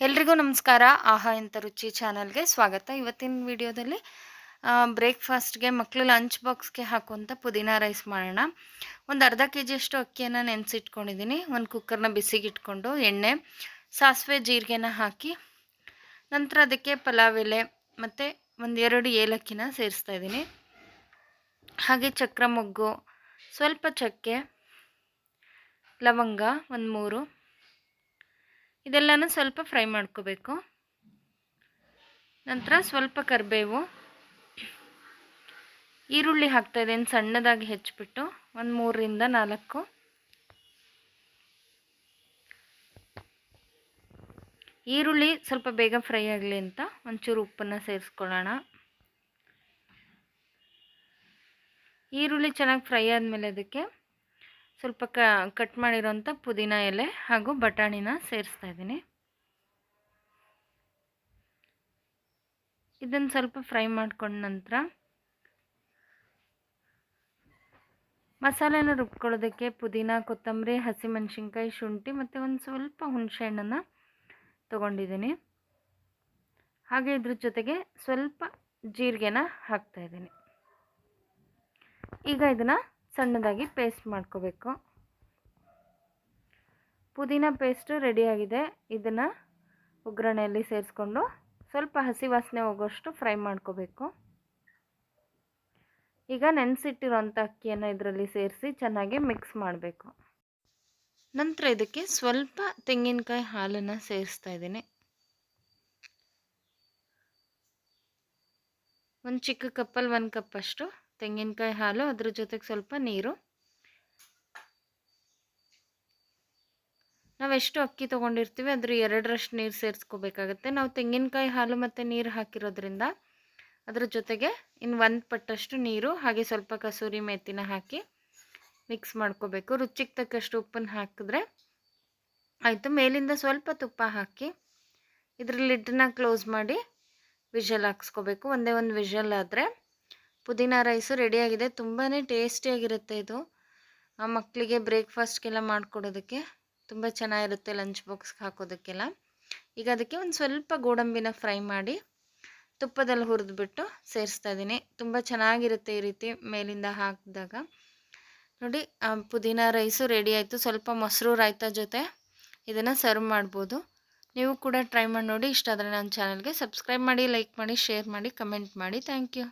ಎಲ್ರಿಗೂ ನಮಸ್ಕಾರ. ಆಹಾ ಇಂಥ ರುಚಿ ಚಾನಲ್ಗೆ ಸ್ವಾಗತ. ಇವತ್ತಿನ ವಿಡಿಯೋದಲ್ಲಿ ಬ್ರೇಕ್ಫಾಸ್ಟ್ಗೆ ಮಕ್ಕಳು ಲಂಚ್ ಬಾಕ್ಸ್ಗೆ ಹಾಕುವಂಥ ಪುದೀನ ರೈಸ್ ಮಾಡೋಣ. ಒಂದು ಅರ್ಧ ಕೆ ಜಿಯಷ್ಟು ಅಕ್ಕಿಯನ್ನು ನೆನೆಸಿಟ್ಕೊಂಡಿದ್ದೀನಿ. ಒಂದು ಕುಕ್ಕರ್ನ ಬಿಸಿಗೆ ಇಟ್ಕೊಂಡು ಎಣ್ಣೆ, ಸಾಸಿವೆ ಜೀರಿಗೆನ ಹಾಕಿ, ನಂತರ ಅದಕ್ಕೆ ಪಲಾವ್ ಎಲೆ ಮತ್ತು ಒಂದೆರಡು ಏಲಕ್ಕಿನ ಸೇರಿಸ್ತಾ ಇದ್ದೀನಿ. ಹಾಗೆ ಚಕ್ರ ಮೊಗ್ಗು, ಸ್ವಲ್ಪ ಚಕ್ಕೆ, ಲವಂಗ ಒಂದು ಮೂರು ಇದೆಲ್ಲನೂ ಸ್ವಲ್ಪ ಫ್ರೈ ಮಾಡ್ಕೋಬೇಕು. ನಂತರ ಸ್ವಲ್ಪ ಕರಿಬೇವು. ಈರುಳ್ಳಿ ಹಾಕ್ತಾ ಇದ್ದೇನೆ ಸಣ್ಣದಾಗಿ ಹೆಚ್ಚಿಬಿಟ್ಟು ಒಂದು ಮೂರರಿಂದ ನಾಲ್ಕು. ಈರುಳ್ಳಿ ಸ್ವಲ್ಪ ಬೇಗ ಫ್ರೈ ಆಗಲಿ ಅಂತ ಒಂಚೂರು ಉಪ್ಪನ್ನು ಸೇರಿಸ್ಕೊಳ್ಳೋಣ. ಈರುಳ್ಳಿ ಚೆನ್ನಾಗಿ ಫ್ರೈ ಆದಮೇಲೆ ಅದಕ್ಕೆ ಸ್ವಲ್ಪ ಕ ಕಟ್ ಮಾಡಿರೋಂಥ ಪುದೀನ ಎಲೆ ಹಾಗೂ ಬಟಾಣಿನ ಸೇರಿಸ್ತಾ ಇದ್ದೀನಿ. ಇದನ್ನು ಸ್ವಲ್ಪ ಫ್ರೈ ಮಾಡ್ಕೊಂಡ ನಂತರ ಮಸಾಲೆನ ರುಬ್ಕೊಳ್ಳೋದಕ್ಕೆ ಪುದೀನ, ಕೊತ್ತಂಬರಿ, ಹಸಿಮೆಣ್ಸಿನ್ಕಾಯಿ, ಶುಂಠಿ ಮತ್ತು ಒಂದು ಸ್ವಲ್ಪ ಹುಣಸೆಹಣ್ಣನ್ನು ತೊಗೊಂಡಿದ್ದೀನಿ. ಹಾಗೆ ಇದ್ರ ಜೊತೆಗೆ ಸ್ವಲ್ಪ ಜೀರಿಗೆನ ಹಾಕ್ತಾಯಿದ್ದೀನಿ ಈಗ ಇದನ್ನು ಸಣ್ಣದಾಗಿ ಪೇಸ್ಟ್ ಮಾಡ್ಕೋಬೇಕು. ಪುದೀನ ಪೇಸ್ಟು ರೆಡಿಯಾಗಿದೆ ಇದನ್ನು ಒಗ್ಗರಣೆಯಲ್ಲಿ ಸೇರಿಸ್ಕೊಂಡು ಸ್ವಲ್ಪ ಹಸಿ ವಾಸನೆ ಹೋಗೋಷ್ಟು ಫ್ರೈ ಮಾಡ್ಕೋಬೇಕು. ಈಗ ನೆನೆಸಿಟ್ಟಿರೋಂಥ ಅಕ್ಕಿಯನ್ನು ಇದರಲ್ಲಿ ಸೇರಿಸಿ ಚೆನ್ನಾಗಿ ಮಿಕ್ಸ್ ಮಾಡಬೇಕು. ನಂತರ ಇದಕ್ಕೆ ಸ್ವಲ್ಪ ತೆಂಗಿನಕಾಯಿ ಹಾಲನ್ನು ಸೇರಿಸ್ತಾ ಇದ್ದೀನಿ. ಒಂದು ಚಿಕ್ಕ ಕಪ್ಪಲ್ಲಿ ಒಂದು ಕಪ್ಪಷ್ಟು ತೆಂಗಿನಕಾಯಿ ಹಾಲು, ಅದ್ರ ಜೊತೆಗೆ ಸ್ವಲ್ಪ ನೀರು. ನಾವು ಎಷ್ಟು ಅಕ್ಕಿ ತೊಗೊಂಡಿರ್ತೀವಿ, ಅದ್ರ ಎರಡರಷ್ಟು ನೀರು ಸೇರಿಸ್ಕೋಬೇಕಾಗತ್ತೆ. ನಾವು ತೆಂಗಿನಕಾಯಿ ಹಾಲು ಮತ್ತು ನೀರು ಹಾಕಿರೋದ್ರಿಂದ ಅದ್ರ ಜೊತೆಗೆ ಇನ್ನು ಒಂದು ಪಟ್ಟಷ್ಟು ನೀರು, ಹಾಗೆ ಸ್ವಲ್ಪ ಕಸೂರಿ ಮೆತ್ತಿನ ಹಾಕಿ ಮಿಕ್ಸ್ ಮಾಡ್ಕೋಬೇಕು. ರುಚಿಗೆ ತಕ್ಕಷ್ಟು ಉಪ್ಪನ್ನು ಹಾಕಿದ್ರೆ ಆಯಿತು. ಮೇಲಿಂದ ಸ್ವಲ್ಪ ತುಪ್ಪ ಹಾಕಿ ಇದ್ರ ಲಿಡ್ಡನ್ನ ಕ್ಲೋಸ್ ಮಾಡಿ ವಿಷಲ್ ಹಾಕ್ಸ್ಕೋಬೇಕು. ಒಂದೇ ಒಂದು ವಿಷಲ್ ಆದರೆ ಪುದೀನ ರೈಸು ರೆಡಿಯಾಗಿದೆ ತುಂಬಾ ಟೇಸ್ಟಿಯಾಗಿರುತ್ತೆ ಇದು. ಆ ಮಕ್ಕಳಿಗೆ ಬ್ರೇಕ್ಫಾಸ್ಟ್ಗೆಲ್ಲ ಮಾಡಿಕೊಡೋದಕ್ಕೆ ತುಂಬ ಚೆನ್ನಾಗಿರುತ್ತೆ ಲಂಚ್ ಬಾಕ್ಸ್ಗೆ ಹಾಕೋದಕ್ಕೆಲ್ಲ. ಈಗ ಅದಕ್ಕೆ ಒಂದು ಸ್ವಲ್ಪ ಗೋಡಂಬಿನ ಫ್ರೈ ಮಾಡಿ ತುಪ್ಪದಲ್ಲಿ ಹುರಿದ್ಬಿಟ್ಟು ಸೇರಿಸ್ತಾ ಇದ್ದೀನಿ. ತುಂಬ ಚೆನ್ನಾಗಿರುತ್ತೆ ಈ ರೀತಿ ಮೇಲಿಂದ ಹಾಕಿದಾಗ. ನೋಡಿ ಪುದೀನ ರೈಸು ರೆಡಿ ಆಯಿತು. ಸ್ವಲ್ಪ ಮೊಸರು ರಾಯ್ತ ಜೊತೆ ಇದನ್ನು ಸರ್ವ್ ಮಾಡ್ಬೋದು. ನೀವು ಕೂಡ ಟ್ರೈ ಮಾಡಿ ನೋಡಿ. ಇಷ್ಟ ಆದರೆ ನನ್ನ ಚಾನಲ್ಗೆ ಸಬ್ಸ್ಕ್ರೈಬ್ ಮಾಡಿ ಲೈಕ್ ಮಾಡಿ ಶೇರ್ ಮಾಡಿ ಕಮೆಂಟ್ ಮಾಡಿ. Thank you